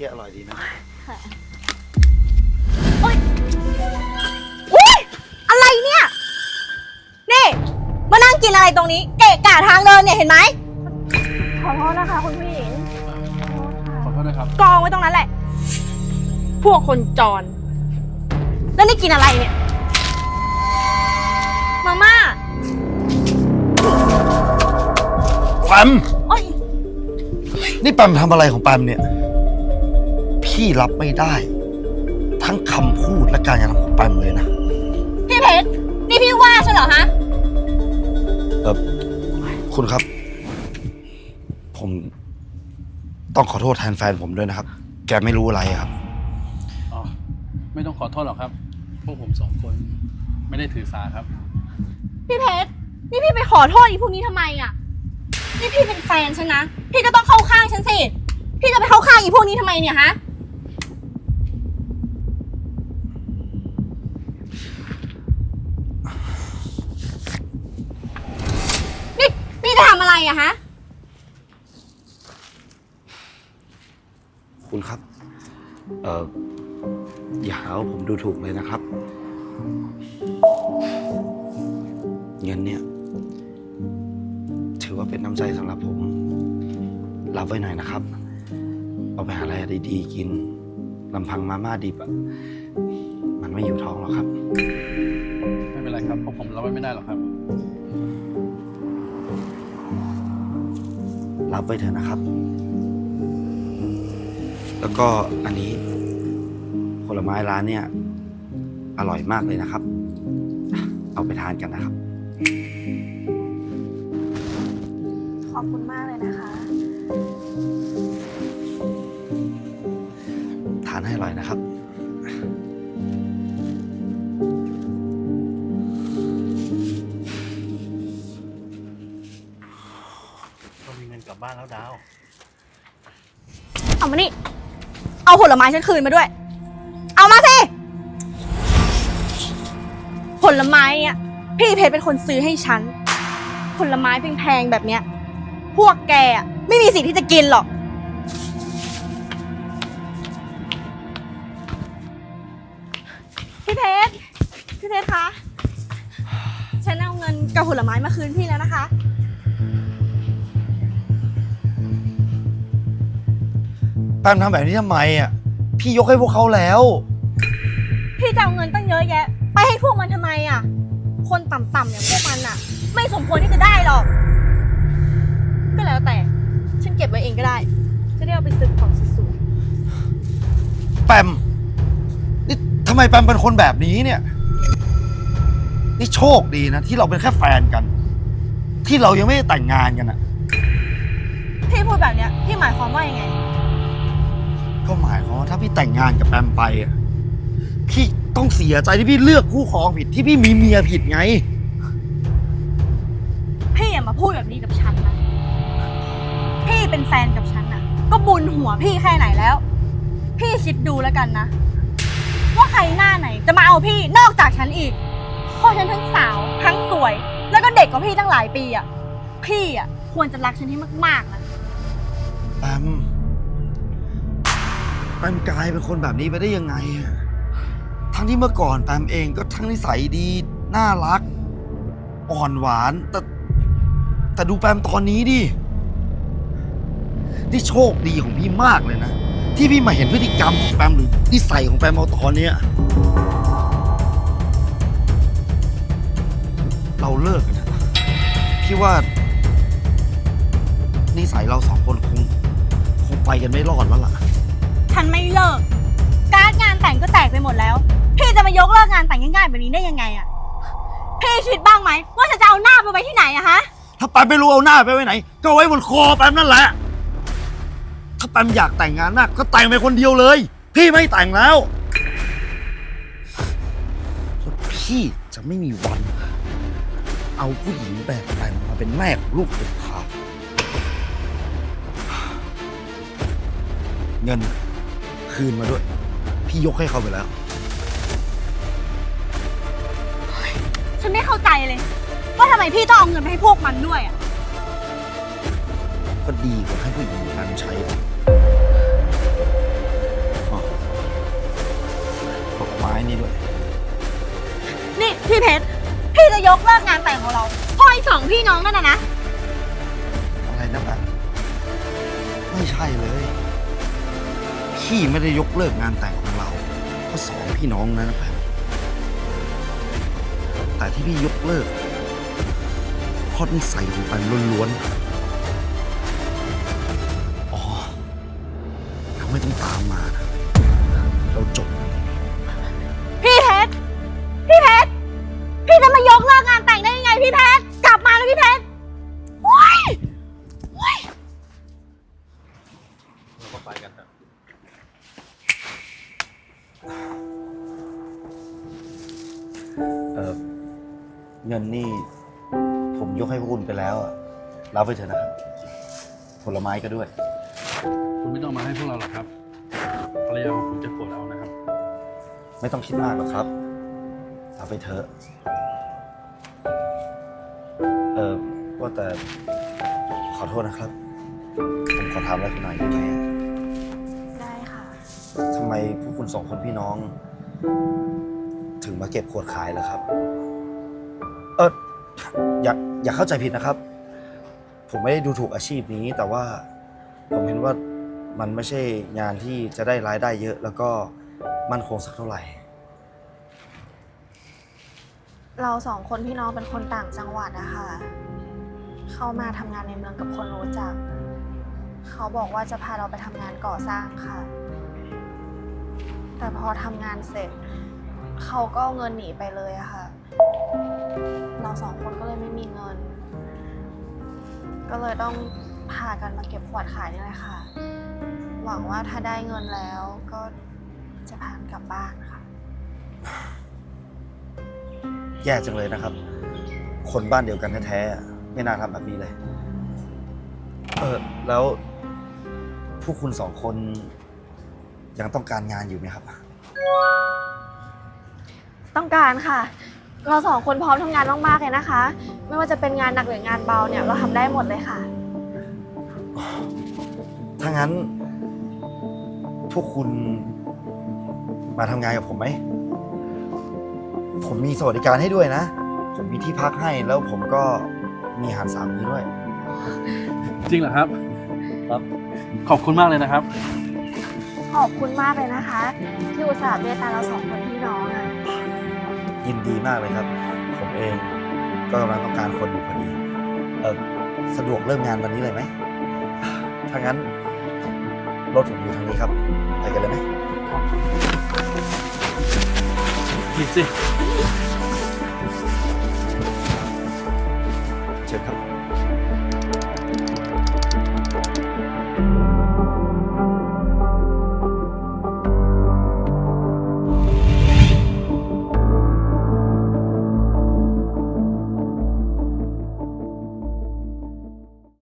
ที่อร่อยดีนะ อุ้ยอะไรเนี่ย นี่ มานั่งกินอะไรตรงนี้ เกะกะทางเดินเนี่ยเห็นไหม ขอโทษนะคะคุณผู้หญิงขอโทษนะครับ กองไว้ตรงนั้นแหละ พวกคนจร แล้วนี่กินอะไรเนี่ย มาม่า แปมโอ้ยนี่แปมทำอะไรของแปมเนี่ย พี่รับไม่ได้ ทั้งคำพูดและการกระทำของแปมเลยนะ พี่เพชรนี่พี่ว่าฉันเหรอฮะ เออคุณครับ ผม ต้องขอโทษแทนแฟนผมด้วยนะครับ แกไม่รู้อะไรครับ อ๋อ ไม่ต้องขอโทษหรอกครับ พวกผมสองคนไม่ได้ถือสาครับ พี่เพชรนี่พี่ไปขอโทษอีพวกนี้ทำไมอะ นี่พี่เป็นแฟนฉันนะ พี่ก็ต้องเข้าข้างฉันสิ พี่จะไปเข้าข้างอีพวกนี้ทำไมเนี่ยฮะ อะไรอะฮะ คุณครับ เอออย่าหาว่าผมดูถูกเลยนะครับ เงินเนี่ย ถือว่าเป็นน้ำใจสำหรับผม รับไว้หน่อยนะครับ เอาไปหาอะไรดีๆกินลำพังมาม่าดิบอะมันไม่อยู่ท้องหรอกครับ ไม่เป็นไรครับเพราะผมรับไว้ไม่ได้หรอกครับ รับไว้เถอะนะครับ แล้วก็อันนี้ผลไม้ร้านเนี่ย อร่อยมากเลยนะครับ เอาไปทานกันนะครับ ขอบคุณมากเลยนะคะ ทานให้อร่อยนะครับ มีเงินกลับบ้านแล้วดาว เอามานี่ เอาผลไม้ฉันคืนมาด้วย เอามาสิ ผลไม้เนี่ยพี่เพชรเป็นคนซื้อให้ฉัน ผลไม้แพงๆแบบเนี้ย พวกแกอะไม่มีสิทธิ์ที่จะกินหรอก พี่เพชร พี่เพชรคะ ฉันเอาเงินกับผลไม้มาคืนพี่แล้วนะคะ แปมทำแบบนี้ทำไมอะ พี่ยกให้พวกเขาแล้ว พี่จะเอาเงินตั้งเยอะแยะ ไปให้พวกมันทำไมอะ คนต่ำๆอย่างพวกมันอะ ไม่สมควรที่จะได้หรอก ก็แล้วแต่ ฉันเก็บไว้เองก็ได้ จะได้เอาไปซื้อของสวยแปมนี่ทำไมแปมเป็นคนแบบนี้เนี่ย นี่โชคดีนะ ที่เราเป็นแค่แฟนกัน ที่เรายังไม่ได้แต่งงานกันอะ ๆพี่พูดแบบเนี้ยพี่หมายความว่ายังไง ก็หมายความว่าถ้าพี่แต่งงานกับแปมไปอะพี่ต้องเสียใจที่พี่เลือกคู่ครองผิดที่พี่มีเมียผิดไง พี่อย่ามาพูดแบบนี้กับฉันนะพี่เป็นแฟนกับฉันน่ะก็บุญหัวพี่แค่ไหนแล้ว พี่คิดดูแล้วกันนะ ว่าใครหน้าไหนจะมาเอาพี่นอกจากฉันอีกเพราะฉันทั้งสาวทั้งสวย แล้วก็เด็กกว่าพี่ตั้งหลายปีอะพี่อะควรจะรักฉันให้มากๆนะแปม แปมกลายเป็นคนแบบนี้ไปได้ยังไงอะทั้งที่เมื่อก่อนแปมเองก็ทั้งนิสัยดี น่ารัก อ่อนหวาน แต่แต่ดูแปมตอนนี้ดิ นี่โชคดีของพี่มากเลยนะ ที่พี่มาเห็นพฤติกรรมของแปมหรือนิสัยของแปมเอาตอนเนี้ยเราเลิกกันเถอะพี่ว่า นิสัยเราสองคนคง คงไปกันไม่รอดแล้วล่ะ ฉันไม่เลิก การดงานแต่งก็แตกไปหมดแล้ว พี่จะมายกเลิกงานแต่งง่ายๆแบบนี้ได้ยังไงอะพี่คิดบ้างไหมว่าฉันจะเอาหน้าไปไว้ที่ไหนอะฮะ ถ้าแปมไม่รู้เอาหน้าไปไว้ไหน ก็ไว้บนคอแปมนั่นแหละ ถ้าแปมอยากแต่งงานมากก็แต่งไปคนเดียวเลย พี่ไม่แต่งแล้วแล้วพี่จะไม่มีวัน เอาผู้หญิงแบบแปมมาเป็นแม่ของลูกเด็ดขาดเงินืนมาด้วย พี่ยกให้เขาไปแล้ว ฉันไม่เข้าใจเลย ว่าทำไมพี่ต้องเอาเงินไปให้พวกมันด้วยอะก็ดีกว่าให้ผู้หญิงนั้นใช้ดอกไม้นี่ด้วย นี่พี่เพชร พี่จะยกเลิกงานแต่งของเราเพราะไอ้สองพี่น้องนั่นนะนะ พี่ไม่ได้ยกเลิกงานแต่งของเราเพราะสองพี่น้องนะนะแปมแต่ที่พี่ยกเลิกเพราะนิสัยของแปมล้วนๆ อ๋อเราไม่ต้องตามมานะ ออเงินนี่ผมยกให้พวกคุณไปแล้วอะรับไปเถอะนะครับผลไม้ก็ด้วย คุณไม่ต้องมาให้พวกเราหรอกครับภรรยาของผมจะโกรธเอานะครับ ไม่ต้องคิดมากหรอกครับเอาไปเถอะเออว่าแต่ขอโทษนะครับ ผมขอถามอะไรคุณหน่อยได้ไหมได้ค่ะทำไมพวกคุณสองคนพี่น้องถึง มาเก็บขวดขายล่ะครับ เอออย่าอย่าเข้าใจผิดนะครับ ผมไม่ได้ดูถูกอาชีพนี้ แต่ว่าผมเห็นว่ามันไม่ใช่งานที่จะได้รายได้เยอะ แล้วก็มั่นคงสักเท่าไหร่ เราสองคนพี่น้องเป็นคนต่างจังหวัดอะคะ เข้ามาทำงานในเมืองกับคนรู้จัก เขาบอกว่าจะพาเราไปทำงานก่อสร้างค่ะ แต่พอทำงานเสร็จ เขาก็เอาเงินหนีไปเลยอะค่ะ เราสองคนก็เลยไม่มีเงิน ก็เลยต้องพากันมาเก็บขวดขายนี่แหละค่ะ หวังว่าถ้าได้เงินแล้วก็จะพากันกลับบ้านค่ะแย่จังเลยนะครับ คนบ้านเดียวกันแท้ๆอะไม่น่าทำแบบนี้เลย เออแล้วพวกคุณสองคนยังต้องการงานอยู่ไหมครับ ต้องการค่ะ เราสองคนพร้อมทำงานมากๆเลยนะคะ ไม่ว่าจะเป็นงานหนักหรืองานเบาเนี่ยเราทำได้หมดเลยค่ะ ถ้างั้น พวกคุณมาทำงานกับผมไหม ผมมีสวัสดิการให้ด้วยนะ ผมมีที่พักให้แล้วผมก็มีอาหารสามมื้อด้วย จริงเหรอครับ ครับ ขอบคุณมากเลยนะครับ ขอบคุณมากเลยนะคะ ที่อุตส่าห์เมตตาเราสองคนพี่น้องอะ ยินดีมากเลยครับ ผมเองก็กำลังต้องการคนอยู่พอดีเออสะดวกเริ่มงานวันนี้เลยไหมถ้างั้นรถผมอยู่ทางนี้ครับ ไปกันเลยไหมผิดสิเชิญครับ